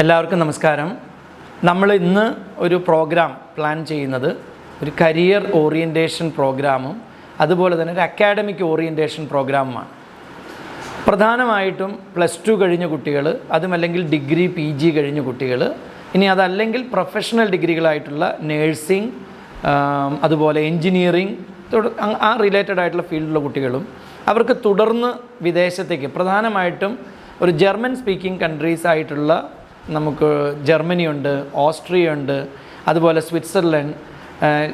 എല്ലാവർക്കും നമസ്കാരം. നമ്മൾ ഇന്ന് ഒരു പ്രോഗ്രാം പ്ലാൻ ചെയ്യുന്നത്. ഒരു കരിയർ ഓറിയന്റേഷൻ പ്രോഗ്രാമും അതുപോലെ തന്നെ ഒരു അക്കാഡമിക് ഓറിയന്റേഷൻ പ്രോഗ്രാമുമാണ്. പ്രധാനമായിട്ടും പ്ലസ് ടു കഴിഞ്ഞ കുട്ടികൾ അതുമല്ലെങ്കിൽ ഡിഗ്രി പി ജി കഴിഞ്ഞ കുട്ടികൾ ഇനി അതല്ലെങ്കിൽ പ്രൊഫഷണൽ ഡിഗ്രികളായിട്ടുള്ള നേഴ്സിംഗ് അതുപോലെ എൻജിനീയറിംഗ് ആ റിലേറ്റഡ് ആയിട്ടുള്ള ഫീൽഡിലുള്ള കുട്ടികളും അവർക്ക് തുടർന്ന് വിദേശത്തേക്ക് പ്രധാനമായിട്ടും ഒരു ജർമ്മൻ സ്പീക്കിംഗ് കൺട്രീസ് ആയിട്ടുള്ള നമുക്ക് ജർമ്മനിയുണ്ട് ഓസ്ട്രിയ ഉണ്ട് അതുപോലെ സ്വിറ്റ്സർലൻഡ്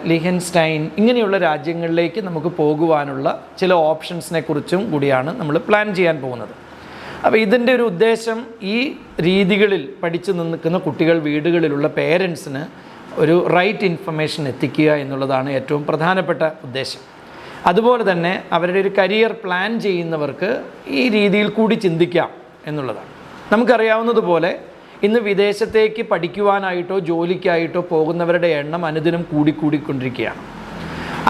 ലിഹൻസ്റ്റൈൻ ഇങ്ങനെയുള്ള രാജ്യങ്ങളിലേക്ക് നമുക്ക് പോകുവാനുള്ള ചില ഓപ്ഷൻസിനെ കുറിച്ചും കൂടിയാണ് നമ്മൾ പ്ലാൻ ചെയ്യാൻ പോകുന്നത്. അപ്പോൾ ഇതിന്റെ ഒരു ഉദ്ദേശം ഈ രീതികളിൽ പഠിച്ചു നിൽക്കുന്ന കുട്ടികൾ വീടുകളിലുള്ള പേരൻസിന് ഒരു റൈറ്റ് ഇൻഫർമേഷൻ എത്തിക്കുക എന്നുള്ളതാണ് ഏറ്റവും പ്രധാനപ്പെട്ട ഉദ്ദേശം. അതുപോലെ തന്നെ അവരുടെ ഒരു കരിയർ പ്ലാൻ ചെയ്യുന്നവർക്ക് ഈ രീതിയിൽ കൂടി ചിന്തിക്കാം എന്നുള്ളതാണ്. നമുക്കറിയാവുന്നതുപോലെ ഇന്ന് വിദേശത്തേക്ക് പഠിക്കുവാനായിട്ടോ ജോലിക്കായിട്ടോ പോകുന്നവരുടെ എണ്ണം അനുദിനം കൂടിക്കൂടിക്കൊണ്ടിരിക്കുകയാണ്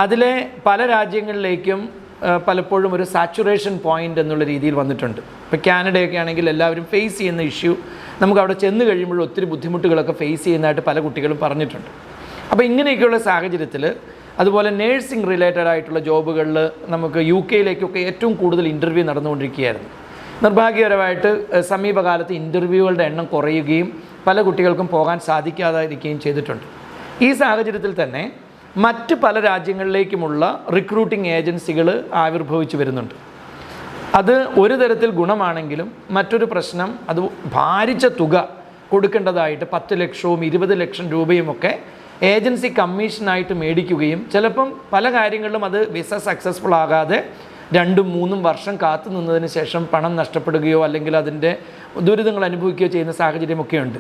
അതിലെ പല രാജ്യങ്ങളിലേക്കും പലപ്പോഴും ഒരു സാച്ചുറേഷൻ പോയിന്റ് എന്നുള്ള രീതിയിൽ വന്നിട്ടുണ്ട്. ഇപ്പോൾ കാനഡയൊക്കെ ആണെങ്കിൽ എല്ലാവരും ഫേസ് ചെയ്യുന്ന ഇഷ്യൂ നമുക്ക് അവിടെ ചെന്ന് കഴിയുമ്പോൾ ഒത്തിരി ബുദ്ധിമുട്ടുകളൊക്കെ ഫേസ് ചെയ്യുന്നതായിട്ട് പല കുട്ടികളും പറഞ്ഞിട്ടുണ്ട്. അപ്പോൾ ഇങ്ങനെയൊക്കെയുള്ള സാഹചര്യത്തിൽ അതുപോലെ നേഴ്സിംഗ് റിലേറ്റഡ് ആയിട്ടുള്ള ജോബുകളിൽ നമുക്ക് യു കെയിലേക്കൊക്കെ ഏറ്റവും കൂടുതൽ ഇന്റർവ്യൂ നടന്നുകൊണ്ടിരിക്കുകയായിരുന്നു. നിർഭാഗ്യകരമായിട്ട് ഏഹ്, സമീപകാലത്ത് ഇന്റർവ്യൂകളുടെ എണ്ണം കുറയുകയും പല കുട്ടികൾക്കും പോകാൻ സാധിക്കാതിരിക്കുകയും ചെയ്തിട്ടുണ്ട്. ഈ സാഹചര്യത്തിൽ തന്നെ മറ്റ് പല രാജ്യങ്ങളിലേക്കുമുള്ള റിക്രൂട്ടിംഗ് ഏജൻസികൾ ആവിർഭവിച്ചു വരുന്നുണ്ട്. അത് ഒരു തരത്തിൽ ഗുണമാണെങ്കിലും മറ്റൊരു പ്രശ്നം അത് ഭാരിച്ച തുക കൊടുക്കേണ്ടതായിട്ട് പത്ത് ലക്ഷവും ഇരുപത് ലക്ഷം രൂപയുമൊക്കെ ഏജൻസി കമ്മീഷനായിട്ട് മേടിക്കുകയും ചിലപ്പം പല കാര്യങ്ങളിലും അത് വിസ സക്സസ്ഫുൾ ആകാതെ രണ്ടും മൂന്നും വർഷം കാത്തു നിന്നതിന് ശേഷം പണം നഷ്ടപ്പെടുകയോ അല്ലെങ്കിൽ അതിന്റെ ദുരിതങ്ങൾ അനുഭവിക്കുകയോ ചെയ്യുന്ന സാഹചര്യമൊക്കെ ഉണ്ട്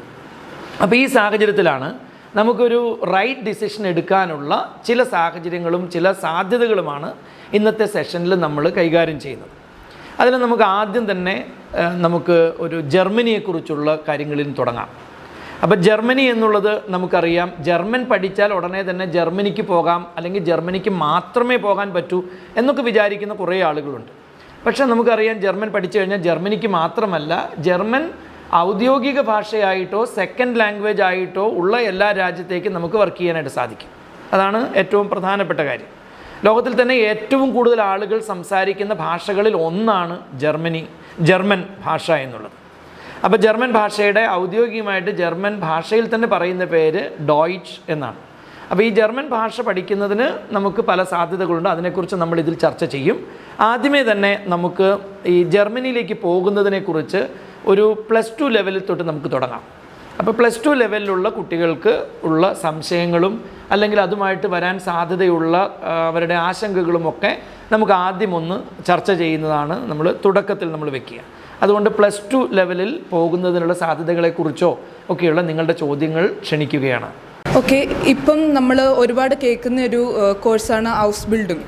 അപ്പോൾ ഈ സാഹചര്യത്തിലാണ് നമുക്കൊരു റൈറ്റ് ഡിസിഷൻ എടുക്കാനുള്ള ചില സാഹചര്യങ്ങളും ചില സാധ്യതകളുമാണ് ഇന്നത്തെ സെഷനിൽ നമ്മൾ കൈകാര്യം ചെയ്യുന്നത്. അതിൽ നമുക്ക് ആദ്യം തന്നെ നമുക്ക് ഒരു ജർമ്മനിയെക്കുറിച്ചുള്ള കാര്യങ്ങളിൽ തുടങ്ങാം. അപ്പോൾ ജർമ്മനി എന്നുള്ളത് നമുക്കറിയാം. ജർമ്മൻ പഠിച്ചാൽ ഉടനെ തന്നെ ജർമ്മനിക്ക് പോകാം അല്ലെങ്കിൽ ജർമ്മനിക്ക് മാത്രമേ പോകാൻ പറ്റൂ എന്നൊക്കെ വിചാരിക്കുന്ന കുറേ ആളുകളുണ്ട്. പക്ഷേ നമുക്കറിയാം ജർമ്മൻ പഠിച്ചു കഴിഞ്ഞാൽ ജർമ്മനിക്ക് മാത്രമല്ല ജർമ്മൻ ഔദ്യോഗിക ഭാഷയായിട്ടോ സെക്കൻഡ് ലാംഗ്വേജ് ആയിട്ടോ ഉള്ള എല്ലാ രാജ്യത്തേക്കും നമുക്ക് വർക്ക് ചെയ്യാനായിട്ട് സാധിക്കും. അതാണ് ഏറ്റവും പ്രധാനപ്പെട്ട കാര്യം. ലോകത്തിൽ തന്നെ ഏറ്റവും കൂടുതൽ ആളുകൾ സംസാരിക്കുന്ന ഭാഷകളിൽ ഒന്നാണ് ജർമ്മനി ജർമ്മൻ ഭാഷ എന്നുള്ളത്. അപ്പോൾ ജർമ്മൻ ഭാഷയുടെ ഔദ്യോഗികമായിട്ട് ജർമ്മൻ ഭാഷയിൽ തന്നെ പറയുന്ന പേര് ഡോയിച്ച് എന്നാണ്. അപ്പോൾ ഈ ജർമ്മൻ ഭാഷ പഠിക്കുന്നതിന് നമുക്ക് പല സാധ്യതകളുണ്ട്. അതിനെക്കുറിച്ച് നമ്മൾ ഇതിൽ ചർച്ച ചെയ്യും. ആദ്യമേ തന്നെ നമുക്ക് ഈ ജർമ്മനിയിലേക്ക് പോകുന്നതിനെക്കുറിച്ച് ഒരു പ്ലസ് ടു ലെവലിൽ തൊട്ട് നമുക്ക് തുടങ്ങാം. അപ്പോൾ പ്ലസ് ടു ലെവലിലുള്ള കുട്ടികൾക്ക് ഉള്ള സംശയങ്ങളും അല്ലെങ്കിൽ അതുമായിട്ട് വരാൻ സാധ്യതയുള്ള അവരുടെ ആശങ്കകളുമൊക്കെ നമുക്ക് ആദ്യം ഒന്ന് ചർച്ച ചെയ്യുന്നതാണ് നമ്മൾ തുടക്കത്തിൽ നമ്മൾ വെക്കുക. അതുകൊണ്ട് പ്ലസ് ടു ലെവലിൽ പോകുന്നതിനുള്ള സാധ്യതകളെക്കുറിച്ചോ ഒക്കെയുള്ള നിങ്ങളുടെ ചോദ്യങ്ങൾ ക്ഷണിക്കുകയാണ്. ഓക്കെ ഇപ്പം നമ്മൾ ഒരുപാട് കേൾക്കുന്ന ഒരു കോഴ്സാണ് ഹൗസ് ബിൽഡിംഗ്.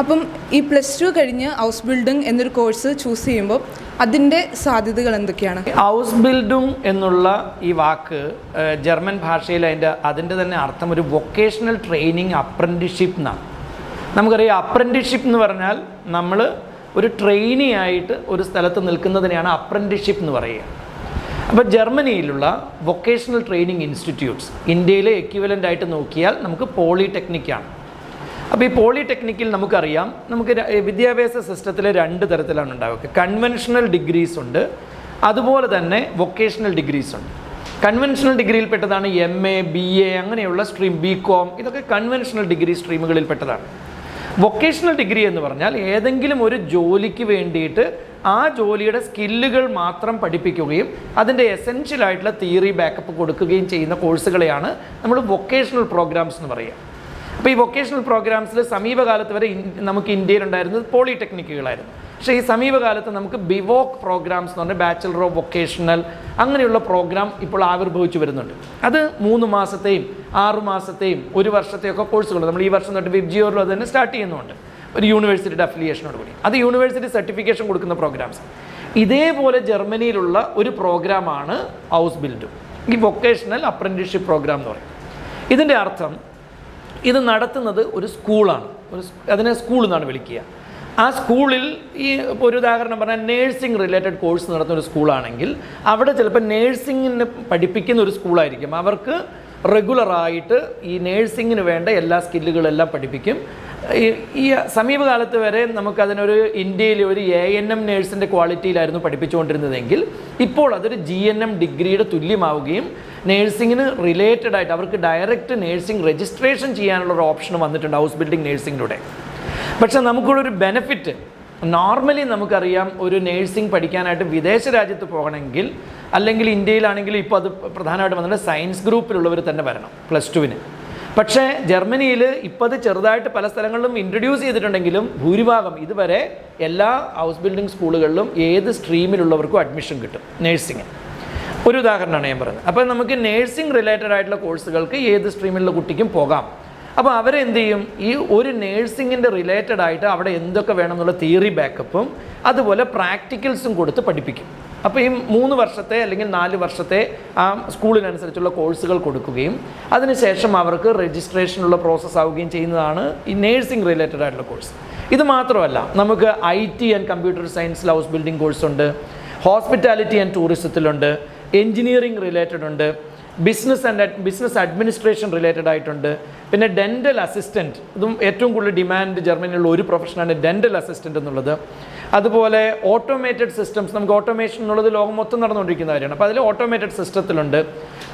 അപ്പം ഈ പ്ലസ് ടു കഴിഞ്ഞ് ഹൗസ് ബിൽഡിംഗ് എന്നൊരു കോഴ്സ് ചൂസ് ചെയ്യുമ്പോൾ അതിന്റെ സാധ്യതകൾ എന്തൊക്കെയാണ്? ഹൗസ് ബിൽഡിംഗ് എന്നുള്ള ഈ വാക്ക് ജർമ്മൻ ഭാഷയിൽ അതിന്റെ അതിന്റെ തന്നെ അർത്ഥം ഒരു വൊക്കേഷണൽ ട്രെയിനിങ് അപ്രന്റിഷിപ്പ് എന്നാണ്. നമുക്കറിയാം അപ്രന്റിഷിപ്പ് എന്ന് പറഞ്ഞാൽ നമ്മൾ ഒരു ട്രെയിനി ആയിട്ട് ഒരു സ്ഥലത്ത് നിൽക്കുന്നതിനെയാണ് അപ്രന്റിഷിപ്പ് എന്ന് പറയുക. അപ്പോൾ ജർമ്മനിയിലുള്ള വൊക്കേഷണൽ ട്രെയിനിങ് ഇൻസ്റ്റിറ്റ്യൂട്ട്സ് ഇന്ത്യയിലെ എക്യുവലന്റ് ആയിട്ട് നോക്കിയാൽ നമുക്ക് പോളിടെക്നിക്കാണ് അപ്പോൾ ഈ പോളിടെക്നിക്കിൽ നമുക്കറിയാം നമുക്ക് വിദ്യാഭ്യാസ സിസ്റ്റത്തിൽ രണ്ട് തരത്തിലാണ് ഉണ്ടാവുക. കൺവെൻഷണൽ ഡിഗ്രീസ് ഉണ്ട് അതുപോലെ തന്നെ വൊക്കേഷണൽ ഡിഗ്രീസ് ഉണ്ട്. കൺവെൻഷണൽ ഡിഗ്രിയിൽപ്പെട്ടതാണ് എം എ ബി എ അങ്ങനെയുള്ള സ്ട്രീം ബി കോം ഇതൊക്കെ കൺവെൻഷണൽ ഡിഗ്രി സ്ട്രീമുകളിൽപ്പെട്ടതാണ് വൊക്കേഷണൽ ഡിഗ്രി എന്ന് പറഞ്ഞാൽ ഏതെങ്കിലും ഒരു ജോലിക്ക് വേണ്ടിയിട്ട് ആ ജോലിയുടെ സ്കില്ലുകൾ മാത്രം പഠിപ്പിക്കുകയും അതിന്റെ എസെൻഷ്യൽ ആയിട്ടുള്ള തിയറി ബാക്കപ്പ് കൊടുക്കുകയും ചെയ്യുന്ന കോഴ്സുകളെയാണ് നമ്മൾ വൊക്കേഷണൽ പ്രോഗ്രാംസ് എന്ന് പറയുക. അപ്പോൾ ഈ വൊക്കേഷണൽ പ്രോഗ്രാംസിൽ സമീപകാലത്ത് വരെ നമുക്ക് നമുക്ക് ഇന്ത്യയിലുണ്ടായിരുന്നത് പോളിടെക്നിക്കുകളായിരുന്നു. പക്ഷേ ഈ സമീപകാലത്ത് നമുക്ക് ബിവോക്ക് പ്രോഗ്രാംസ് എന്ന് പറഞ്ഞാൽ ബാച്ചിലർ ഓഫ് വൊക്കേഷണൽ അങ്ങനെയുള്ള പ്രോഗ്രാം ഇപ്പോൾ ആവിർഭവിച്ചു വരുന്നുണ്ട്. അത് മൂന്ന് മാസത്തെയും ആറു മാസത്തെയും ഒരു വർഷത്തെയൊക്കെ കോഴ്സുകൾ നമ്മൾ ഈ വർഷം തൊട്ട് വിബ്ജിയോറിലും അത് തന്നെ സ്റ്റാർട്ട് ചെയ്യുന്നുണ്ട്. ഒരു യൂണിവേഴ്സിറ്റിയുടെ അഫിലിയേഷനോട് കൂടി അത് യൂണിവേഴ്സിറ്റി സർട്ടിഫിക്കേഷൻ കൊടുക്കുന്ന പ്രോഗ്രാംസ്. ഇതേപോലെ ജർമ്മനിയിലുള്ള ഒരു പ്രോഗ്രാമാണ് ഹൗസ് ബിൽഡും. ഈ വൊക്കേഷണൽ അപ്രന്റിഷിപ്പ് പ്രോഗ്രാം എന്ന് പറയും. ഇതിന്റെ അർത്ഥം ഇത് നടത്തുന്നത് ഒരു സ്കൂളാണ്. ഒരു അതിനെ സ്കൂൾ എന്നാണ് വിളിക്കുക. ആ സ്കൂളിൽ ഈ ഒരു ഉദാഹരണം പറഞ്ഞാൽ നേഴ്സിംഗ് റിലേറ്റഡ് കോഴ്സ് നടത്തുന്ന ഒരു സ്കൂളാണെങ്കിൽ അവിടെ ചിലപ്പോൾ നേഴ്സിങ്ങിന് പഠിപ്പിക്കുന്ന ഒരു സ്കൂളായിരിക്കും. അവർക്ക് റെഗുലറായിട്ട് ഈ നേഴ്സിങ്ങിന് വേണ്ട എല്ലാ സ്കില്ലുകളെല്ലാം പഠിപ്പിക്കും. ഈ- സമീപകാലത്ത് വരെ നമുക്കതിനൊരു ഇന്ത്യയിൽ ഒരു എ എൻ എം നേഴ്സിന്റെ ക്വാളിറ്റിയിലായിരുന്നു പഠിപ്പിച്ചുകൊണ്ടിരുന്നതെങ്കിൽ ഇപ്പോൾ അതൊരു ജി എൻ എം ഡിഗ്രിയുടെ തുല്യമാവുകയും നേഴ്സിങ്ങിന് റിലേറ്റഡ് ആയിട്ട് അവർക്ക് ഡയറക്റ്റ് നേഴ്സിംഗ് രജിസ്ട്രേഷൻ ചെയ്യാനുള്ള ഒരു ഓപ്ഷൻ വന്നിട്ടുണ്ട് ഹൗസ് ബിൽഡിംഗ് നേഴ്സിങ്ങിലൂടെ പക്ഷേ നമുക്കുള്ളൊരു ബെനിഫിറ്റ് നോർമലി നമുക്കറിയാം ഒരു നേഴ്സിംഗ് പഠിക്കാനായിട്ട് വിദേശ രാജ്യത്ത് പോകണമെങ്കിൽ അല്ലെങ്കിൽ ഇന്ത്യയിലാണെങ്കിൽ ഇപ്പോൾ അത് പ്രധാനമായിട്ട് വന്നിട്ട് സയൻസ് ഗ്രൂപ്പിലുള്ളവർ തന്നെ വരണം പ്ലസ് ടുവിന് പക്ഷേ ജർമ്മനിയിൽ ഇപ്പോൾ അത് ചെറുതായിട്ട് പല സ്ഥലങ്ങളിലും ഇൻട്രൊഡ്യൂസ് ചെയ്തിട്ടുണ്ടെങ്കിലും ഭൂരിഭാഗം ഇതുവരെ എല്ലാ ഹൗസ് ബിൽഡിംഗ് സ്കൂളുകളിലും ഏത് സ്ട്രീമിലുള്ളവർക്കും അഡ്മിഷൻ കിട്ടും നേഴ്സിംഗ് ഒരു ഉദാഹരണമാണ് ഞാൻ പറയുന്നത് അപ്പോൾ നമുക്ക് നേഴ്സിംഗ് റിലേറ്റഡ് ആയിട്ടുള്ള കോഴ്സുകൾക്ക് ഏത് സ്ട്രീമിലുള്ള കുട്ടിക്കും പോകാം. അപ്പോൾ അവരെന്ത് ചെയ്യും? ഈ ഒരു നേഴ്സിങ്ങിന്റെ റിലേറ്റഡ് ആയിട്ട് അവിടെ എന്തൊക്കെ വേണമെന്നുള്ള തിയറി ബാക്കപ്പും അതുപോലെ പ്രാക്ടിക്കൽസും കൊടുത്ത് പഠിപ്പിക്കും. അപ്പോൾ ഈ മൂന്ന് വർഷത്തെ അല്ലെങ്കിൽ നാല് വർഷത്തെ ആ സ്കൂളിനനുസരിച്ചുള്ള കോഴ്സുകൾ കൊടുക്കുകയും അതിനുശേഷം അവർക്ക് രജിസ്ട്രേഷനുള്ള പ്രോസസ്സ് ആവുകയും ചെയ്യുന്നതാണ് ഈ നേഴ്സിംഗ് റിലേറ്റഡ് ആയിട്ടുള്ള കോഴ്സ് ഇത് മാത്രമല്ല നമുക്ക് ഐ ടി ആൻഡ് കമ്പ്യൂട്ടർ സയൻസിൽ ഹൗസ് ബിൽഡിംഗ് കോഴ്സുണ്ട് ഹോസ്പിറ്റാലിറ്റി ആൻഡ് ടൂറിസത്തിലുണ്ട് എഞ്ചിനീയറിംഗ് റിലേറ്റഡ് ഉണ്ട് business and business administration related ആയിട്ടുണ്ട്. പിന്നെ ഡെന്റൽ അസിസ്റ്റന്റ് ഇതും ഏറ്റവും കൂടുതൽ ഡിമാൻഡ് ജർമ്മനിയിലുള്ള ഒരു പ്രൊഫഷനാണ് ഡെന്റൽ അസിസ്റ്റന്റ് എന്നുള്ളത്. അതുപോലെ ഓട്ടോമേറ്റഡ് സിസ്റ്റംസ് നമുക്ക് ഓട്ടോമേഷൻ എന്നുള്ളത് ലോകം മൊത്തം നടന്നുകൊണ്ടിരിക്കുന്ന കാര്യമാണ്. അപ്പോൾ അതിൽ ഓട്ടോമേറ്റഡ് സിസ്റ്റത്തിലുണ്ട്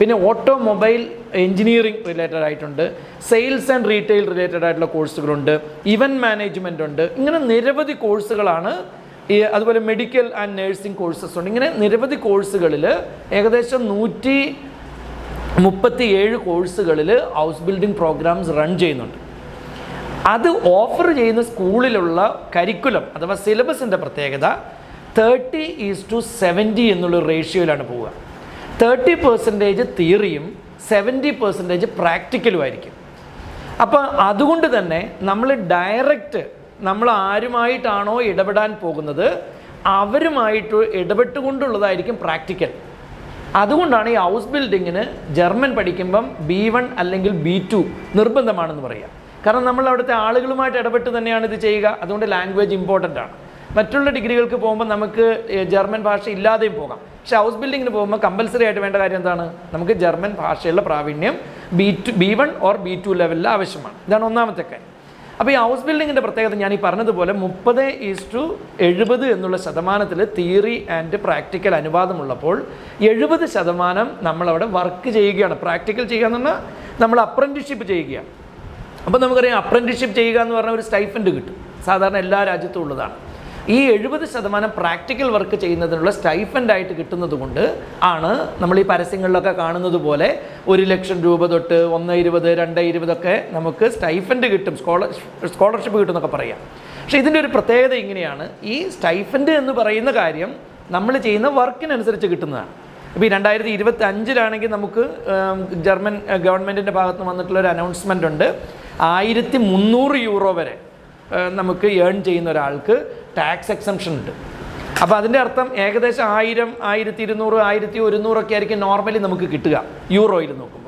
പിന്നെ ഓട്ടോമൊബൈൽ എഞ്ചിനീയറിംഗ് റിലേറ്റഡ് ആയിട്ടുണ്ട്. സെയിൽസ് ആൻഡ് റീറ്റെയിൽ റിലേറ്റഡ് ആയിട്ടുള്ള കോഴ്സുകളുണ്ട് ഇവന്റ് മാനേജ്മെന്റ് ഉണ്ട്. ഇങ്ങനെ നിരവധി കോഴ്സുകളാണ് ഈ അതുപോലെ മെഡിക്കൽ ആൻഡ് നേഴ്സിംഗ് കോഴ്സസ് ഉണ്ട്. ഇങ്ങനെ നിരവധി കോഴ്സുകളിൽ ഏകദേശം നൂറ്റി മുപ്പത്തി ഏഴ് കോഴ്സുകളിൽ ഹൗസ് ബിൽഡിംഗ് പ്രോഗ്രാംസ് റൺ ചെയ്യുന്നുണ്ട്. അത് ഓഫർ ചെയ്യുന്ന സ്കൂളിലുള്ള കരിക്കുലം അഥവാ സിലബസിന്റെ പ്രത്യേകത തേർട്ടി ഈസ് ടു സെവന്റി എന്നുള്ള റേഷ്യോയിലാണ് പോവുക. തേർട്ടി പെർസെന്റേജ് തിയറിയും സെവന്റി പെർസെന്റേജ് പ്രാക്ടിക്കലും ആയിരിക്കും. അപ്പോൾ അതുകൊണ്ട് തന്നെ നമ്മൾ ഡയറക്റ്റ് നമ്മൾ ആരുമായിട്ടാണോ ഇടപെടാൻ പോകുന്നത് അവരുമായിട്ട് ഇടപെട്ടുകൊണ്ടുള്ളതായിരിക്കും പ്രാക്ടിക്കൽ. അതുകൊണ്ടാണ് ഈ ഹൗസ് ബിൽഡിങ്ങിന് ജർമ്മൻ പഠിക്കുമ്പം ബി വൺ അല്ലെങ്കിൽ ബി ടു നിർബന്ധമാണെന്ന് പറയുക. കാരണം നമ്മൾ അവിടുത്തെ ആളുകളുമായിട്ട് ഇടപെട്ട് തന്നെയാണ് ഇത് ചെയ്യുക. അതുകൊണ്ട് ലാംഗ്വേജ് ഇമ്പോർട്ടന്റ് ആണ്. മറ്റുള്ള ഡിഗ്രികൾക്ക് പോകുമ്പോൾ നമുക്ക് ജർമ്മൻ ഭാഷ ഇല്ലാതെയും പോകാം. പക്ഷേ ഹൗസ് ബിൽഡിങ്ങിന് പോകുമ്പോൾ കമ്പൽസറി ആയിട്ട് വേണ്ട കാര്യം എന്താണ്? നമുക്ക് ജർമ്മൻ ഭാഷയുള്ള പ്രാവീണ്യം B two B one or B two ലെവലിൽ ആവശ്യമാണ്. ഇതാണ് ഒന്നാമത്തെ കാര്യം. അപ്പോൾ ഈ ഹൗസ് ബിൽഡിങ്ങിന്റെ പ്രത്യേകത ഞാൻ ഈ പറഞ്ഞതുപോലെ മുപ്പത് ഈസ് ടു എഴുപത് എന്നുള്ള ശതമാനത്തിൽ തിയറി ആൻഡ് പ്രാക്ടിക്കൽ അനുവാദമുള്ളപ്പോൾ എഴുപത് ശതമാനം നമ്മളവിടെ വർക്ക് ചെയ്യുകയാണ്. പ്രാക്ടിക്കൽ ചെയ്യുക എന്ന് പറഞ്ഞാൽ നമ്മൾ അപ്രന്റിഷിപ്പ് ചെയ്യുകയാണ് അപ്പോൾ നമുക്കറിയാം അപ്രന്റിഷിപ്പ് ചെയ്യുക എന്ന് പറഞ്ഞാൽ ഒരു സ്റ്റൈഫൻഡ് കിട്ടും. സാധാരണ എല്ലാ രാജ്യത്തും ഉള്ളതാണ്. ഈ എഴുപത് ശതമാനം പ്രാക്ടിക്കൽ വർക്ക് ചെയ്യുന്നതിനുള്ള സ്റ്റൈഫൻഡ് ആയിട്ട് കിട്ടുന്നത് കൊണ്ട് ആണ് നമ്മൾ ഈ പരസ്യങ്ങളിലൊക്കെ കാണുന്നത് പോലെ ഒരു ലക്ഷം രൂപ തൊട്ട് ഒന്ന് ഇരുപത് രണ്ട് ഇരുപതൊക്കെ നമുക്ക് സ്റ്റൈഫൻഡ് കിട്ടും. സ്കോളർ സ്കോളർഷിപ്പ് കിട്ടും എന്നൊക്കെ പറയാം. പക്ഷേ ഇതിന്റെ ഒരു പ്രത്യേകത ഇങ്ങനെയാണ്. ഈ സ്റ്റൈഫൻഡ് എന്ന് പറയുന്ന കാര്യം നമ്മൾ ചെയ്യുന്ന വർക്കിനനുസരിച്ച് കിട്ടുന്നതാണ്. ഇപ്പോൾ ഈ രണ്ടായിരത്തി ഇരുപത്തി അഞ്ചിലാണെങ്കിൽ നമുക്ക് ജർമ്മൻ ഗവൺമെന്റിന്റെ ഭാഗത്ത് നിന്ന് വന്നിട്ടുള്ള ഒരു അനൗൺസ്മെന്റ് ഉണ്ട്. ആയിരത്തി മുന്നൂറ് യൂറോ വരെ നമുക്ക് ഏൺ ചെയ്യുന്ന ഒരാൾക്ക് ടാക്സ് എക്സംഷൻ ഉണ്ട്. അപ്പോൾ അതിന്റെ അർത്ഥം ഏകദേശം ആയിരം ആയിരത്തി ഇരുന്നൂറ് ആയിരത്തി ഒരുന്നൂറൊക്കെ ആയിരിക്കും നോർമലി നമുക്ക് കിട്ടുക. യൂറോയിൽ നോക്കുമ്പോൾ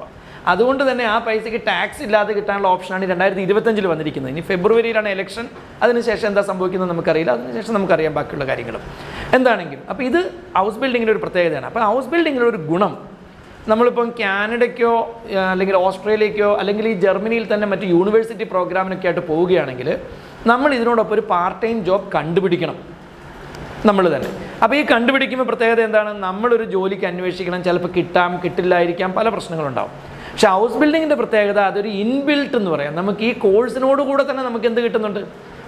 അതുകൊണ്ട് തന്നെ ആ പൈസയ്ക്ക് ടാക്സ് ഇല്ലാതെ കിട്ടാനുള്ള ഓപ്ഷനാണ് രണ്ടായിരത്തി ഇരുപത്തഞ്ചിൽ വന്നിരിക്കുന്നത്. ഇനി ഫെബ്രുവരിയിലാണ് ഇലക്ഷൻ അതിനുശേഷം എന്താ സംഭവിക്കുന്നത് നമുക്കറിയില്ല. അതിനുശേഷം നമുക്കറിയാം ബാക്കിയുള്ള കാര്യങ്ങളും. എന്താണെങ്കിലും അപ്പോൾ ഇത് ഹൗസ് ബിൽഡിങ്ങിന്റെ ഒരു പ്രത്യേകതയാണ്. അപ്പോൾ ഹൗസ് ബിൽഡിങ്ങിന്റെ ഒരു ഗുണം. നമ്മളിപ്പം കാനഡയ്ക്കോ അല്ലെങ്കിൽ ഓസ്ട്രേലിയക്കോ അല്ലെങ്കിൽ ഈ ജർമ്മനിയിൽ തന്നെ മറ്റ് യൂണിവേഴ്സിറ്റി പ്രോഗ്രാമിനൊക്കെ ആയിട്ട് പോവുകയാണെങ്കിൽ നമ്മൾ ഇതിനോടൊപ്പം ഒരു പാർട്ട് ടൈം ജോബ് കണ്ടുപിടിക്കണം. നമ്മൾ തന്നെ. അപ്പോൾ ഈ കണ്ടുപിടിക്കുമ്പോൾ പ്രത്യേകത എന്താണ്? നമ്മളൊരു ജോലിക്ക് അന്വേഷിക്കണം. ചിലപ്പോൾ കിട്ടാം കിട്ടില്ലായിരിക്കാം പല പ്രശ്നങ്ങളുണ്ടാവും. പക്ഷെ ഹൗസ് ബിൽഡിങ്ങിന്റെ പ്രത്യേകത അതൊരു ഇൻബിൽട്ട് എന്ന് പറയാം. നമുക്ക് ഈ കോഴ്സിനോട് കൂടെ തന്നെ നമുക്ക് എന്ത് കിട്ടുന്നുണ്ട്?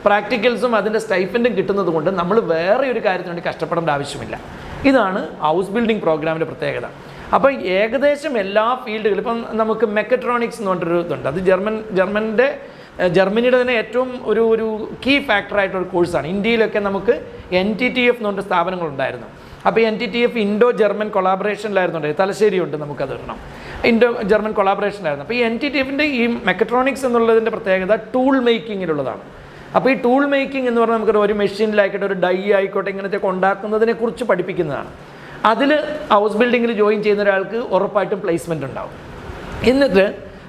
പ്രാക്ടിക്കൽസും അതിന്റെ സ്റ്റൈഫന്റും കിട്ടുന്നത് കൊണ്ട് നമ്മൾ വേറെ ഒരു കാര്യത്തിന് വേണ്ടി കഷ്ടപ്പെടേണ്ട ആവശ്യമില്ല. ഇതാണ് ഹൗസ് ബിൽഡിംഗ് പ്രോഗ്രാമിന്റെ പ്രത്യേകത. അപ്പോൾ ഏകദേശം എല്ലാ ഫീൽഡുകളും ഇപ്പം നമുക്ക് മെക്കട്രോണിക്സ് എന്ന് പറഞ്ഞൊരു ഇതുണ്ട്. അത് ജർമ്മൻ ജർമ്മന്റെ ജർമ്മനിയുടെ തന്നെ ഏറ്റവും ഒരു ഒരു കീ ഫാക്ടറായിട്ടൊരു കോഴ്സാണ് ഇന്ത്യയിലൊക്കെ നമുക്ക് എൻ ടി ടി എഫ് എന്ന് പറഞ്ഞ സ്ഥാപനങ്ങളുണ്ടായിരുന്നു. അപ്പോൾ N T T F Indo German കൊളാബറേഷനിലായിരുന്നു Thalassery ഉണ്ട് നമുക്കത് ഇടണം ഇൻഡോ ജർമ്മൻ കൊളാബറേഷനിലായിരുന്നു അപ്പോൾ ഈ എൻ ടി ടി എഫിന്റെ ഈ മെക്കട്രോണിക്സ് എന്നുള്ളതിന്റെ പ്രത്യേകത ടൂൾ മേക്കിങ്ങിലുള്ളതാണ് അപ്പോൾ ഈ ടൂൾ മേക്കിംഗ് എന്ന് പറഞ്ഞാൽ നമുക്ക് ഒരു മെഷീനിലായിക്കോട്ടെ ഒരു ഡൈ ആയിക്കോട്ടെ ഇങ്ങനത്തെ ഉണ്ടാക്കുന്നതിനെക്കുറിച്ച് ഉണ്ടാക്കുന്നതിനെ കുറിച്ച് പഠിപ്പിക്കുന്നതാണ്. അതിൽ ഹൗസ് ബിൽഡിങ്ങിൽ ജോയിൻ ചെയ്യുന്ന ഒരാൾക്ക് ഉറപ്പായിട്ടും പ്ലേസ്മെന്റ് ഉണ്ടാവും. എന്നിട്ട്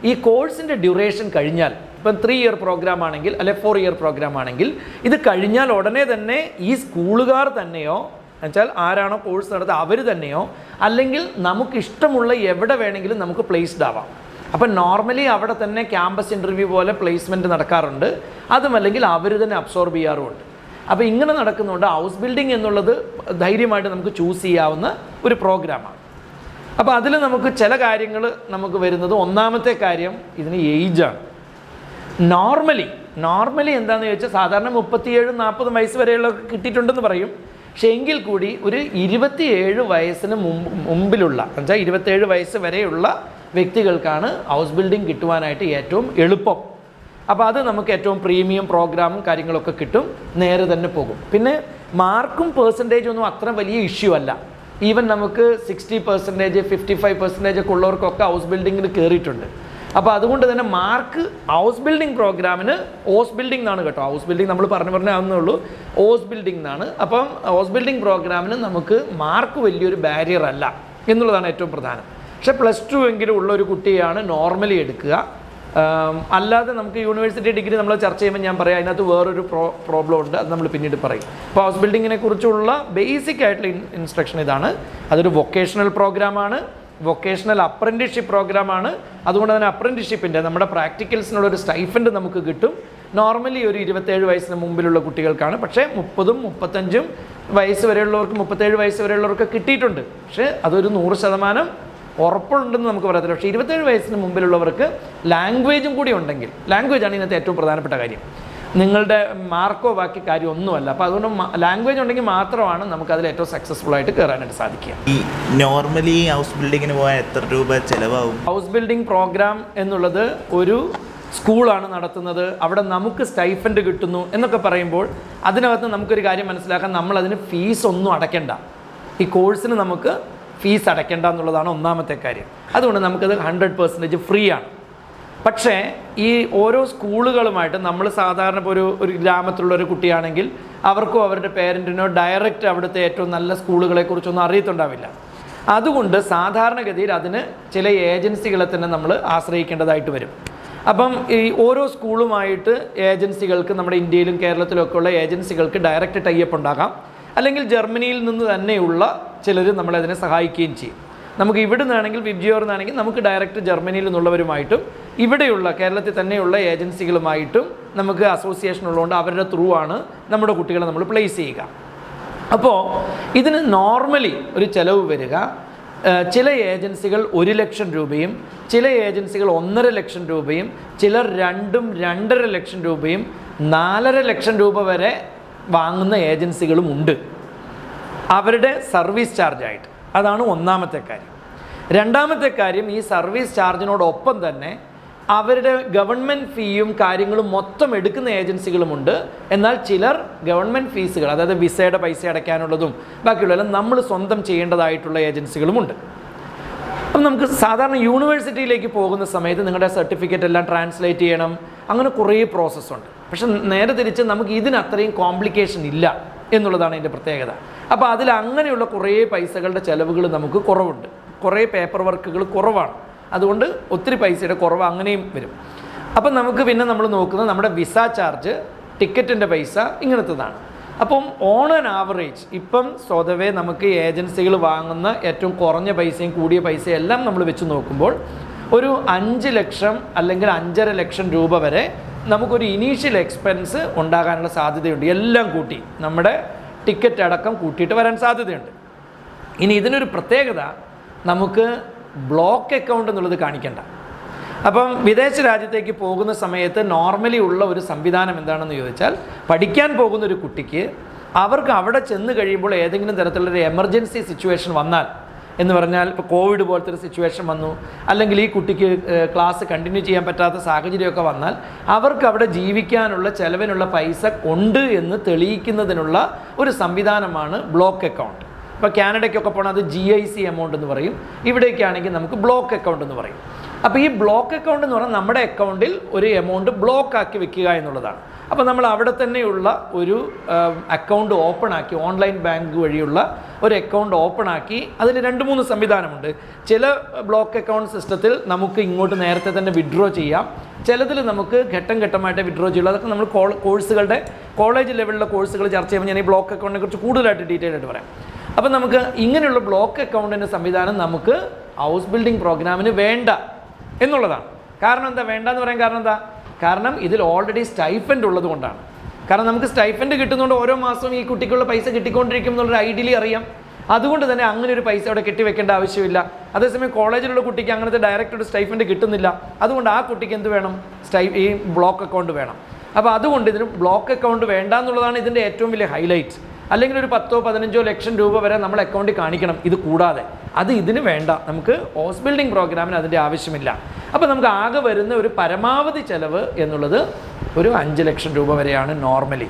ഈ കോഴ്സിന്റെ ഡ്യൂറേഷൻ കഴിഞ്ഞാൽ ഇപ്പം ത്രീ ഇയർ പ്രോഗ്രാം ആണെങ്കിൽ അല്ലെ ഫോർ ഇയർ പ്രോഗ്രാം ആണെങ്കിൽ ഇത് കഴിഞ്ഞാൽ ഉടനെ തന്നെ ഈ സ്കൂളുകാർ തന്നെയോ എന്നുവെച്ചാൽ ആരാണോ കോഴ്സ് നടത്തുക അവർ തന്നെയോ അല്ലെങ്കിൽ നമുക്ക് ഇഷ്ടമുള്ള എവിടെ വേണമെങ്കിലും നമുക്ക് പ്ലേസ്ഡ് ആവാം. അപ്പം നോർമലി അവിടെ തന്നെ ക്യാമ്പസ് ഇന്റർവ്യൂ പോലെ പ്ലേസ്മെന്റ് നടക്കാറുണ്ട്. അതും അല്ലെങ്കിൽ അവർ തന്നെ അബ്സോർബ് ചെയ്യാറുമുണ്ട്. അപ്പോൾ ഇങ്ങനെ നടക്കുന്നുണ്ട് ഹൗസ് ബിൽഡിംഗ് എന്നുള്ളത് ധൈര്യമായിട്ട് നമുക്ക് ചൂസ് ചെയ്യാവുന്ന ഒരു പ്രോഗ്രാമാണ് അപ്പോൾ അതിൽ നമുക്ക് ചില കാര്യങ്ങൾ നമുക്ക് വരുന്നത് ഒന്നാമത്തെ കാര്യം ഇതിന് ഏജാണ് നോർമലി നോർമലി എന്താണെന്ന് ചോദിച്ചാൽ സാധാരണ മുപ്പത്തിയേഴും നാൽപ്പതും വയസ്സ് വരെയുള്ള കിട്ടിയിട്ടുണ്ടെന്ന് പറയും. പക്ഷേ എങ്കിൽ കൂടി ഒരു ഇരുപത്തിയേഴ് വയസ്സിന് മുമ്പ് മുമ്പിലുള്ള എന്നുവെച്ചാൽ ഇരുപത്തേഴ് വയസ്സ് വരെയുള്ള വ്യക്തികൾക്കാണ് ഹൗസ് ബിൽഡിംഗ് കിട്ടുവാനായിട്ട് ഏറ്റവും എളുപ്പം. അപ്പോൾ അത് നമുക്ക് ഏറ്റവും പ്രീമിയം പ്രോഗ്രാമും കാര്യങ്ങളൊക്കെ കിട്ടും. നേരെ തന്നെ പോകും. പിന്നെ മാർക്കും പേഴ്സന്റേജ് ഒന്നും അത്ര വലിയ ഇഷ്യൂ അല്ല. ഈവൻ നമുക്ക് sixty percentage fifty five percentage ഒക്കെ ഉള്ളവർക്കൊക്കെ ഹൗസ് ബിൽഡിങ്ങിൽ കയറിയിട്ടുണ്ട് അപ്പോൾ അതുകൊണ്ട് തന്നെ മാർക്ക് ഹൗസ് ബിൽഡിംഗ് പ്രോഗ്രാമിന് ഹൗസ് ബിൽഡിംഗ് എന്നാണ് കേട്ടോ. ഹൗസ് ബിൽഡിംഗ് നമ്മൾ പറഞ്ഞു പറഞ്ഞേ ഉള്ളൂ. ഹൗസ് ബിൽഡിംഗ് എന്നാണ് അപ്പം ഹൗസ് ബിൽഡിംഗ് പ്രോഗ്രാമിന് നമുക്ക് മാർക്ക് വലിയൊരു ബാരിയർ അല്ല എന്നുള്ളതാണ് ഏറ്റവും പ്രധാനം. പക്ഷേ പ്ലസ് ടു എങ്കിലും ഉള്ള ഒരു കുട്ടിയാണ് നോർമലി എടുക്കുക. അല്ലാതെ നമുക്ക് യൂണിവേഴ്സിറ്റി ഡിഗ്രി നമ്മൾ ചർച്ച ചെയ്യുമ്പോൾ ഞാൻ പറയാം അതിനകത്ത് വേറൊരു പ്രോ പ്രോബ്ലം ഉണ്ട്. അത് നമ്മൾ പിന്നീട് പറയും. അപ്പോൾ ഹൗസ് ബിൽഡിങ്ങിനെ കുറിച്ചുള്ള ബേസിക് ആയിട്ടുള്ള ഇൻസ്ട്രക്ഷൻ ഇതാണ്. അതൊരു വൊക്കേഷണൽ പ്രോഗ്രാമാണ് വൊക്കേഷണൽ അപ്രന്റിഷിപ്പ് പ്രോഗ്രാമാണ്. അതുകൊണ്ട് തന്നെ അപ്രന്റിഷിപ്പിന്റെ നമ്മുടെ പ്രാക്ടിക്കൽസിനുള്ള ഒരു സ്റ്റൈഫൻഡ് നമുക്ക് കിട്ടും. നോർമലി ഒരു ഇരുപത്തേഴ് വയസ്സിന് മുമ്പിലുള്ള കുട്ടികൾക്കാണ്. പക്ഷേ മുപ്പതും മുപ്പത്തഞ്ചും വയസ്സ് വരെയുള്ളവർക്ക് മുപ്പത്തേഴ് വയസ്സ് വരെയുള്ളവർക്ക് കിട്ടിയിട്ടുണ്ട്. പക്ഷേ അതൊരു നൂറ് ശതമാനം ഉറപ്പുണ്ടെന്ന് നമുക്ക് പറയത്തില്ല. പക്ഷേ ഇരുപത്തേഴ് വയസ്സിന് മുമ്പിലുള്ളവർക്ക് ലാംഗ്വേജും കൂടി ഉണ്ടെങ്കിൽ ലാംഗ്വേജ് ആണ് ഇതിനകത്ത് ഏറ്റവും പ്രധാനപ്പെട്ട കാര്യം. നിങ്ങളുടെ മാർക്കോ ബാക്കി കാര്യം ഒന്നുമല്ല. അപ്പോൾ അതുകൊണ്ട് ലാംഗ്വേജ് ഉണ്ടെങ്കിൽ മാത്രമാണ് നമുക്ക് അതിൽ ഏറ്റവും സക്സസ്ഫുൾ ആയിട്ട് കയറാനായിട്ട് സാധിക്കുക. ഈ നോർമലി ഹൗസ് ബിൽഡിങ്ങിന് പോയാൽ എത്ര രൂപ ചിലവാകും? ഹൗസ് ബിൽഡിംഗ് പ്രോഗ്രാം എന്നുള്ളത് ഒരു സ്കൂളാണ് നടത്തുന്നത്. അവിടെ നമുക്ക് സ്റ്റൈഫൻഡ് കിട്ടുന്നു എന്നൊക്കെ പറയുമ്പോൾ അതിനകത്ത് നമുക്കൊരു കാര്യം മനസ്സിലാക്കാൻ നമ്മൾ അതിന് ഫീസ് ഒന്നും അടയ്ക്കണ്ട. ഈ കോഴ്സിന് നമുക്ക് ഫീസ് അടയ്ക്കേണ്ട എന്നുള്ളതാണ് ഒന്നാമത്തെ കാര്യം. അതുകൊണ്ട് നമുക്കത് ഹൺഡ്രഡ് പെർസെന്റേജ് ഫ്രീ ആണ്. പക്ഷേ ഈ ഓരോ സ്കൂളുകളുമായിട്ട് നമ്മൾ സാധാരണ ഇപ്പോൾ ഒരു ഒരു ഗ്രാമത്തിലുള്ള ഒരു കുട്ടിയാണെങ്കിൽ അവർക്കും അവരുടെ പേരന്റിനോ ഡയറക്റ്റ് അവിടുത്തെ ഏറ്റവും നല്ല സ്കൂളുകളെക്കുറിച്ചൊന്നും അറിയത്തുണ്ടാവില്ല. അതുകൊണ്ട് സാധാരണഗതിയിൽ അതിന് ചില ഏജൻസികളെ തന്നെ നമ്മൾ ആശ്രയിക്കേണ്ടതായിട്ട് വരും. അപ്പം ഈ ഓരോ സ്കൂളുമായിട്ട് ഏജൻസികൾക്ക് നമ്മുടെ ഇന്ത്യയിലും കേരളത്തിലും ഉള്ള ഏജൻസികൾക്ക് ഡയറക്റ്റ് ടൈപ്പ് ഉണ്ടാകാം. അല്ലെങ്കിൽ ജർമ്മനിയിൽ നിന്ന് തന്നെയുള്ള ചിലർ നമ്മളതിനെ സഹായിക്കുകയും ചെയ്യും. നമുക്ക് ഇവിടെ നിന്നാണെങ്കിൽ വിബ്ജിയോർ നിന്നാണെങ്കിൽ നമുക്ക് ഡയറക്റ്റ് ജർമ്മനിയിൽ നിന്നുള്ളവരുമായിട്ടും ഇവിടെയുള്ള കേരളത്തിൽ തന്നെയുള്ള ഏജൻസികളുമായിട്ടും നമുക്ക് അസോസിയേഷൻ ഉള്ളതുകൊണ്ട് അവരുടെ ത്രൂ ആണ് നമ്മുടെ കുട്ടികളെ നമ്മൾ പ്ലേസ് ചെയ്യുക. അപ്പോൾ ഇതിന് നോർമലി ഒരു ചിലവ് വരിക. ചില ഏജൻസികൾ ഒരു ലക്ഷം രൂപയും ചില ഏജൻസികൾ ഒന്നര ലക്ഷം രൂപയും ചിലർ രണ്ടും രണ്ടര ലക്ഷം രൂപയും നാലര ലക്ഷം രൂപ വരെ വാങ്ങുന്ന ഏജൻസികളും ഉണ്ട്. അവരുടെ സർവീസ് ചാർജായിട്ട് അതാണ് ഒന്നാമത്തെ കാര്യം. രണ്ടാമത്തെ കാര്യം ഈ സർവീസ് ചാർജിനോടൊപ്പം തന്നെ അവരുടെ ഗവൺമെന്റ് ഫീയും കാര്യങ്ങളും മൊത്തം എടുക്കുന്ന ഏജൻസികളുമുണ്ട്. എന്നാൽ ചിലർ ഗവൺമെന്റ് ഫീസുകൾ അതായത് വിസയുടെ പൈസ അടയ്ക്കാനുള്ളതും ബാക്കിയുള്ളതെല്ലാം നമ്മൾ സ്വന്തം ചെയ്യേണ്ടതായിട്ടുള്ള ഏജൻസികളുമുണ്ട്. അപ്പം നമുക്ക് സാധാരണ യൂണിവേഴ്സിറ്റിയിലേക്ക് പോകുന്ന സമയത്ത് നിങ്ങളുടെ സർട്ടിഫിക്കറ്റ് എല്ലാം ട്രാൻസ്ലേറ്റ് ചെയ്യണം. അങ്ങനെ കുറേ പ്രോസസ്സുണ്ട് പക്ഷെ നേരെ തിരിച്ച് നമുക്ക് ഇതിന് അത്രയും കോംപ്ലിക്കേഷൻ ഇല്ല എന്നുള്ളതാണ് അതിന്റെ പ്രത്യേകത. അപ്പോൾ അതിൽ അങ്ങനെയുള്ള കുറേ പൈസകളുടെ ചിലവുകൾ നമുക്ക് കുറവുണ്ട്. കുറേ പേപ്പർ വർക്കുകൾ കുറവാണ്. അതുകൊണ്ട് ഒത്തിരി പൈസയുടെ കുറവ് അങ്ങനെയും വരും. അപ്പം നമുക്ക് പിന്നെ നമ്മൾ നോക്കുന്നത് നമ്മുടെ വിസ ചാർജ് ടിക്കറ്റിന്റെ പൈസ ഇങ്ങനത്തതാണ്. അപ്പം ഓൺ ആൻ ആവറേജ് ഇപ്പം സ്വതവേ നമുക്ക് ഏജൻസികൾ വാങ്ങുന്ന ഏറ്റവും കുറഞ്ഞ പൈസയും കൂടിയ പൈസയും എല്ലാം നമ്മൾ വെച്ച് നോക്കുമ്പോൾ ഒരു അഞ്ച് ലക്ഷം അല്ലെങ്കിൽ അഞ്ചര ലക്ഷം രൂപ വരെ നമുക്കൊരു ഇനീഷ്യൽ എക്സ്പെൻസ് ഉണ്ടാകാനുള്ള സാധ്യതയുണ്ട്. എല്ലാം കൂട്ടി നമ്മുടെ ടിക്കറ്റ് അടക്കം കൂട്ടിയിട്ട് വരാൻ സാധ്യതയുണ്ട്. ഇനി ഇതിനൊരു പ്രത്യേകത നമുക്ക് ബ്ലോക്ക് അക്കൗണ്ട് എന്നുള്ളത് കാണിക്കേണ്ട. അപ്പം വിദേശ രാജ്യത്തേക്ക് പോകുന്ന സമയത്ത് നോർമലി ഉള്ള ഒരു സംവിധാനം എന്താണെന്ന് ചോദിച്ചാൽ പഠിക്കാൻ പോകുന്ന ഒരു കുട്ടിക്ക് അവർക്ക് അവിടെ ചെന്ന് കഴിയുമ്പോൾ ഏതെങ്കിലും തരത്തിലുള്ള ഒരു എമർജൻസി സിറ്റുവേഷൻ വന്നാൽ എന്ന് പറഞ്ഞാൽ ഇപ്പോൾ കോവിഡ് പോലത്തെ ഒരു സിറ്റുവേഷൻ വന്നു അല്ലെങ്കിൽ ഈ കുട്ടിക്ക് ക്ലാസ് കണ്ടിന്യൂ ചെയ്യാൻ പറ്റാത്ത സാഹചര്യമൊക്കെ വന്നാൽ അവർക്ക് അവിടെ ജീവിക്കാനുള്ള ചെലവിനുള്ള പൈസ ഉണ്ട് എന്ന് തെളിയിക്കുന്നതിനുള്ള ഒരു സംവിധാനമാണ് ബ്ലോക്ക് അക്കൗണ്ട്. ഇപ്പോൾ കാനഡയ്ക്കൊക്കെ പോകണം അത് ജി ഐ സി എമൗണ്ട് എന്ന് പറയും. ഇവിടേക്കാണെങ്കിൽ നമുക്ക് ബ്ലോക്ക് അക്കൗണ്ട് എന്ന് പറയും. അപ്പോൾ ഈ ബ്ലോക്ക് അക്കൗണ്ട് എന്ന് പറഞ്ഞാൽ നമ്മുടെ അക്കൗണ്ടിൽ ഒരു എമൗണ്ട് ബ്ലോക്ക് ആക്കി വെക്കുക എന്നുള്ളതാണ്. അപ്പോൾ നമ്മൾ അവിടെ തന്നെയുള്ള ഒരു അക്കൗണ്ട് ഓപ്പൺ ആക്കി ഓൺലൈൻ ബാങ്ക് വഴിയുള്ള ഒരു അക്കൗണ്ട് ഓപ്പൺ ആക്കി അതിൽ രണ്ട് മൂന്ന് സംവിധാനമുണ്ട്. ചില ബ്ലോക്ക് അക്കൗണ്ട് സിസ്റ്റത്തിൽ നമുക്ക് ഇങ്ങോട്ട് നേരത്തെ തന്നെ വിഡ്രോ ചെയ്യാം. ചിലതിൽ നമുക്ക് ഘട്ടം ഘട്ടമായിട്ട് വിഡ്രോ ചെയ്യുള്ളൂ അതൊക്കെ നമ്മൾ കോഴ്സുകളുടെ കോളേജ് ലെവലിലുള്ള കോഴ്സുകൾ ചർച്ച ചെയ്യുമ്പോൾ ഞാൻ ഈ ബ്ലോക്ക് അക്കൗണ്ടിനെ കുറിച്ച് കൂടുതലായിട്ട് ഡീറ്റെയിൽ ആയിട്ട് പറയാം. അപ്പം നമുക്ക് ഇങ്ങനെയുള്ള ബ്ലോക്ക് അക്കൗണ്ടിന്റെ സംവിധാനം നമുക്ക് ഹൗസ് ബിൽഡിംഗ് പ്രോഗ്രാമിന് വേണ്ട എന്നുള്ളതാണ്. കാരണം എന്താ? വേണ്ട എന്ന് പറയാൻ കാരണം എന്താ? കാരണം ഇതിൽ ഓൾറെഡി സ്റ്റൈഫൻഡ് ഉള്ളത് കൊണ്ടാണ്. കാരണം നമുക്ക് സ്റ്റൈഫൻഡ് കിട്ടുന്നതുകൊണ്ട് ഓരോ മാസവും ഈ കുട്ടിക്കുള്ള പൈസ കിട്ടിക്കൊണ്ടിരിക്കും എന്നുള്ളൊരു ഐഡിയലി അറിയാം. അതുകൊണ്ട് തന്നെ അങ്ങനെ ഒരു പൈസ അവിടെ കെട്ടിവെക്കേണ്ട ആവശ്യമില്ല. അതേസമയം കോളേജിലുള്ള കുട്ടിക്ക് അങ്ങനത്തെ ഡയറക്റ്റ് ഒരു സ്റ്റൈഫൻഡ് കിട്ടുന്നില്ല. അതുകൊണ്ട് ആ കുട്ടിക്ക് എന്ത് വേണം? സ്റ്റൈ ഈ ബ്ലോക്ക് അക്കൗണ്ട് വേണം. അപ്പോൾ അതുകൊണ്ട് ഇതിന് ബ്ലോക്ക് അക്കൗണ്ട് വേണ്ട എന്നുള്ളതാണ് ഇതിന്റെ ഏറ്റവും വലിയ ഹൈലൈറ്റ് അല്ലെങ്കിൽ ഒരു പത്തോ പതിനഞ്ചോ ലക്ഷം രൂപ വരെ നമ്മൾ അക്കൗണ്ടിൽ കാണിക്കണം. ഇത് കൂടാതെ. അത് ഇതിന് വേണ്ട. നമുക്ക് ഹോസ് ബിൽഡിംഗ് പ്രോഗ്രാമിന് അതിന്റെ ആവശ്യമില്ല. അപ്പോൾ നമുക്ക് ആകെ വരുന്ന ഒരു പരമാവധി ചിലവ് എന്നുള്ളത് ഒരു അഞ്ച് ലക്ഷം രൂപ വരെയാണ് നോർമലി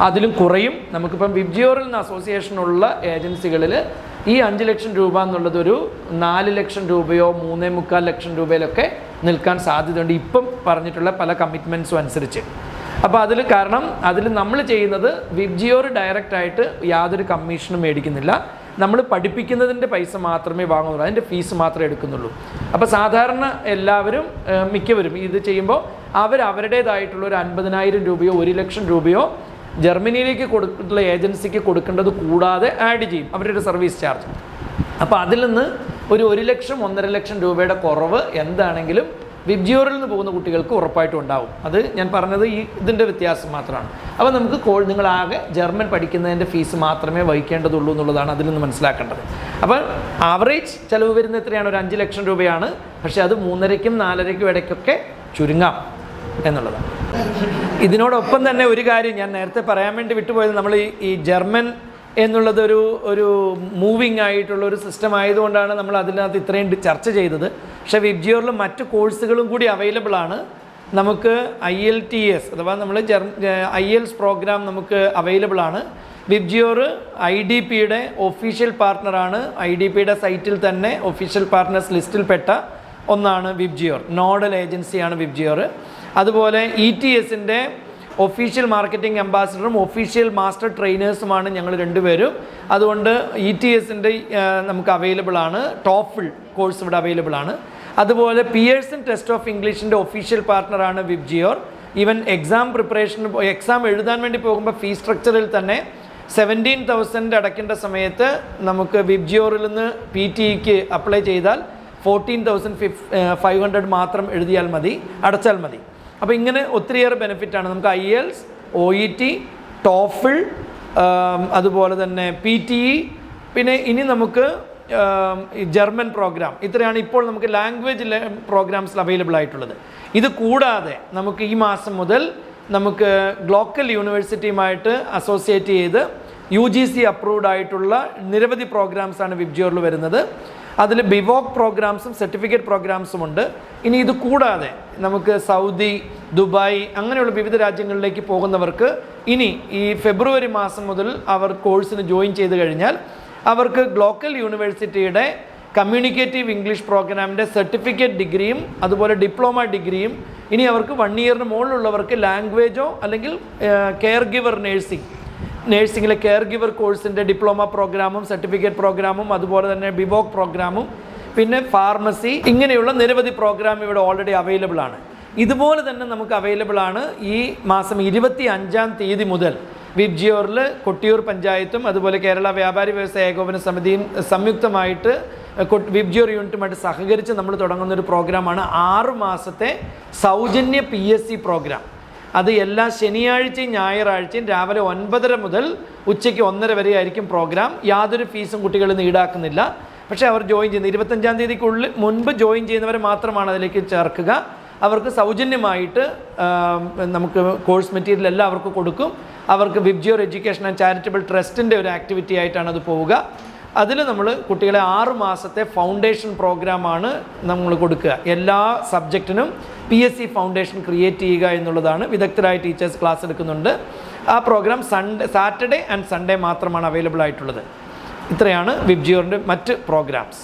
അതിലും കുറയും. നമുക്കിപ്പം വിബ്ജിയോറിൽ നിന്ന് അസോസിയേഷനുള്ള ഏജൻസികളിൽ ഈ അഞ്ച് ലക്ഷം രൂപ എന്നുള്ളത് ഒരു നാല് ലക്ഷം രൂപയോ മൂന്നേ മുക്കാൽ ലക്ഷം രൂപയിലൊക്കെ നിൽക്കാൻ സാധ്യതയുണ്ട്. ഇപ്പം പറഞ്ഞിട്ടുള്ള പല കമ്മിറ്റ്മെന്റ്സും അനുസരിച്ച്. അപ്പോൾ അതിൽ കാരണം അതിൽ നമ്മൾ ചെയ്യുന്നത് വിബ്ജിയോർ ഡയറക്റ്റ് ആയിട്ട് യാതൊരു കമ്മീഷനും മേടിക്കുന്നില്ല. നമ്മൾ പഠിപ്പിക്കുന്നതിന്റെ പൈസ മാത്രമേ വാങ്ങുന്നുള്ളൂ. അതിന്റെ ഫീസ് മാത്രമേ എടുക്കുന്നുള്ളൂ. അപ്പോൾ സാധാരണ എല്ലാവരും മിക്കവരും ഇത് ചെയ്യുമ്പോൾ അവർ അവരുടേതായിട്ടുള്ള ഒരു അൻപതിനായിരം രൂപയോ ഒരു ലക്ഷം രൂപയോ ജർമ്മനിയിലേക്ക് കൊടുക്കുന്ന ഏജൻസിക്ക് കൊടുക്കേണ്ടത് കൂടാതെ ആഡ് ചെയ്യും. അവരുടെ സർവീസ് ചാർജ് അപ്പോൾ അതിൽ നിന്ന് ഒരു ഒരു ലക്ഷം ഒന്നര ലക്ഷം രൂപയുടെ കുറവ് എന്താണെങ്കിലും വിബ്ജിയോറിൽ നിന്ന് പോകുന്ന കുട്ടികൾക്ക് ഉറപ്പായിട്ടും ഉണ്ടാവും. അത് ഞാൻ പറഞ്ഞത് ഈ ഇതിന്റെ വ്യത്യാസം മാത്രമാണ്. അപ്പോൾ നമുക്ക് കോൾ നിങ്ങളാകെ ജർമ്മൻ പഠിക്കുന്നതിന്റെ ഫീസ് മാത്രമേ വഹിക്കേണ്ടതുള്ളൂ എന്നുള്ളതാണ് അതിൽ നിന്ന് മനസ്സിലാക്കേണ്ടത്. അപ്പോൾ ആവറേജ് ചിലവ് വരുന്ന എത്രയാണ്? ഒരു അഞ്ച് ലക്ഷം രൂപയാണ്. പക്ഷേ അത് മൂന്നരയ്ക്കും നാലരയ്ക്കും ഇടയ്ക്കൊക്കെ ചുരുങ്ങാം എന്നുള്ളതാണ്. ഇതിനോടൊപ്പം തന്നെ ഒരു കാര്യം ഞാൻ നേരത്തെ പറയാൻ വേണ്ടി വിട്ടുപോയത് നമ്മൾ ഈ ജർമ്മൻ എന്നുള്ളത് ഒരു മൂവിങ് ആയിട്ടുള്ള ഒരു സിസ്റ്റം ആയതുകൊണ്ടാണ് നമ്മൾ അതിനകത്ത് ഇത്രയും ചർച്ച ചെയ്തത്. പക്ഷേ വിബ്ജിയോറിൽ മറ്റ് കോഴ്സുകളും കൂടി അവൈലബിൾ ആണ്. നമുക്ക് ഐ എൽ ടി എസ് അഥവാ നമ്മൾ ജർ ഐ എൽസ് പ്രോഗ്രാം നമുക്ക് അവൈലബിൾ ആണ്. വിബ്ജിയോർ ഐ ഡി പിയുടെ ഒഫീഷ്യൽ പാർട്ട്ണറാണ് ഐ ഡി പിയുടെ സൈറ്റിൽ തന്നെ ഒഫീഷ്യൽ പാർട്ട്നേഴ്സ് ലിസ്റ്റിൽപ്പെട്ട ഒന്നാണ് വിബ്ജിയോർ നോഡൽ ഏജൻസിയാണ് വിബ്ജിയോർ അതുപോലെ ഇ ടി എസിന്റെ ഒഫീഷ്യൽ മാർക്കറ്റിംഗ് അംബാസിഡറും ഒഫീഷ്യൽ മാസ്റ്റർ ട്രെയിനേഴ്സുമാണ് ഞങ്ങൾ രണ്ടുപേരും. അതുകൊണ്ട് ഇ ടി എസിന്റെ നമുക്ക് അവൈലബിൾ ആണ്. ടോഫിൾ കോഴ്സ് ഇവിടെ അവൈലബിൾ ആണ്. അതുപോലെ പിയേഴ്സൺ ടെസ്റ്റ് ഓഫ് ഇംഗ്ലീഷിന്റെ ഒഫീഷ്യൽ പാർട്ട്ണറാണ് വിബ്ജിയോർ ഈവൻ എക്സാം പ്രിപ്പറേഷന് എക്സാം എഴുതാൻ വേണ്ടി പോകുമ്പോൾ ഫീ സ്ട്രക്ചറിൽ തന്നെ സെവന്റീൻ തൗസൻഡ് അടയ്ക്കേണ്ട സമയത്ത് നമുക്ക് വിബ്ജിയോറിൽ നിന്ന് പി ടിക്ക് അപ്ലൈ ചെയ്താൽ fourteen thousand fif five hundred മാത്രം എഴുതിയാൽ മതി അടച്ചാൽ മതി. അപ്പോൾ ഇങ്ങനെ ഒത്തിരിയേറെ ബെനിഫിറ്റാണ് നമുക്ക് IELTS O E T TOEFL അതുപോലെ തന്നെ പി ടി ഇ പിന്നെ ഇനി നമുക്ക് ജർമ്മൻ പ്രോഗ്രാം ഇത്രയാണ് ഇപ്പോൾ നമുക്ക് ലാംഗ്വേജ് പ്രോഗ്രാംസ് അവൈലബിൾ ആയിട്ടുള്ളത്. ഇത് കൂടാതെ നമുക്ക് ഈ മാസം മുതൽ നമുക്ക് ഗ്ലോക്കൽ യൂണിവേഴ്സിറ്റിയുമായിട്ട് അസോസിയേറ്റ് ചെയ്ത് യു ജി സി അപ്രൂവ്ഡ് ആയിട്ടുള്ള നിരവധി പ്രോഗ്രാംസാണ് വിബ്ജിയോറിൽ വരുന്നത്. അതിൽ ബിവോക് പ്രോഗ്രാംസും സർട്ടിഫിക്കറ്റ് പ്രോഗ്രാംസും ഉണ്ട്. ഇനി ഇത് കൂടാതെ നമുക്ക് സൗദി ദുബായ് അങ്ങനെയുള്ള വിവിധ രാജ്യങ്ങളിലേക്ക് പോകുന്നവർക്ക് ഇനി ഈ ഫെബ്രുവരി മാസം മുതൽ അവർ കോഴ്സിന് ജോയിൻ ചെയ്ത് കഴിഞ്ഞാൽ അവർക്ക് ഗ്ലോക്കൽ യൂണിവേഴ്സിറ്റിയുടെ കമ്മ്യൂണിക്കേറ്റീവ് ഇംഗ്ലീഷ് പ്രോഗ്രാമിന്റെ സർട്ടിഫിക്കറ്റ് ഡിഗ്രിയും അതുപോലെ ഡിപ്ലോമ ഡിഗ്രിയും ഇനി അവർക്ക് വൺ ഇയറിന് മുകളിലുള്ളവർക്ക് ലാംഗ്വേജോ അല്ലെങ്കിൽ കെയർ ഗിവർ നേഴ്സിംഗ് നേഴ്സിംഗിലെ കെയർ ഗിവർ കോഴ്സിന്റെ ഡിപ്ലോമ പ്രോഗ്രാമും സർട്ടിഫിക്കറ്റ് പ്രോഗ്രാമും അതുപോലെ തന്നെ ബിബോക് പ്രോഗ്രാമും പിന്നെ ഫാർമസി ഇങ്ങനെയുള്ള നിരവധി പ്രോഗ്രാം ഇവിടെ ഓൾറെഡി അവൈലബിൾ ആണ്. ഇതുപോലെ തന്നെ നമുക്ക് അവൈലബിൾ ആണ് ഈ മാസം ഇരുപത്തി അഞ്ചാം തീയതി മുതൽ വിബ്ജിയോറിൽ കൊട്ടിയൂർ പഞ്ചായത്തും അതുപോലെ കേരള വ്യാപാരി വ്യവസായ ഏകോപന സമിതിയും സംയുക്തമായിട്ട് വിബ്ജിയോർ യൂണിറ്റുമായിട്ട് സഹകരിച്ച് നമ്മൾ തുടങ്ങുന്ന ഒരു പ്രോഗ്രാമാണ് ആറ് മാസത്തെ സൗജന്യ പി എസ് സി പ്രോഗ്രാം അത് എല്ലാ ശനിയാഴ്ചയും ഞായറാഴ്ചയും രാവിലെ ഒൻപതര മുതൽ ഉച്ചയ്ക്ക് ഒന്നര വരെ ആയിരിക്കും പ്രോഗ്രാം യാതൊരു ഫീസും കുട്ടികൾ നിന്ന് ഈടാക്കുന്നില്ല. പക്ഷേ അവർ ജോയിൻ ചെയ്യുന്ന ഇരുപത്തഞ്ചാം തീയതിക്കുള്ളിൽ മുൻപ് ജോയിൻ ചെയ്യുന്നവരെ മാത്രമാണ് അതിലേക്ക് ചേർക്കുക. അവർക്ക് സൗജന്യമായിട്ട് നമുക്ക് കോഴ്സ് മെറ്റീരിയൽ എല്ലാം അവർക്ക് കൊടുക്കും. അവർക്ക് വിബ്ജിയോർ എഡ്യൂക്കേഷൻ ആൻഡ് ചാരിറ്റബിൾ ട്രസ്റ്റിന്റെ ഒരു ആക്ടിവിറ്റി ആയിട്ടാണ് അത് പോവുക. അതിൽ നമ്മൾ കുട്ടികളെ ആറ് മാസത്തെ ഫൗണ്ടേഷൻ പ്രോഗ്രാമാണ് നമ്മൾ കൊടുക്കുക. എല്ലാ സബ്ജക്റ്റിനും P S C foundation create ചെയ്യുക എന്നുള്ളതാണ്. വിദഗ്ധരായ ടീച്ചേഴ്സ് ക്ലാസ് എടുക്കുന്നുണ്ട്. ആ program Sunday Saturday and Sunday മാത്രമാണ് അവൈലബിൾ ആയിട്ടുള്ളത്. ഇത്രയാണ് വിബ്ജിയോറിന്റെ മറ്റ് പ്രോഗ്രാംസ്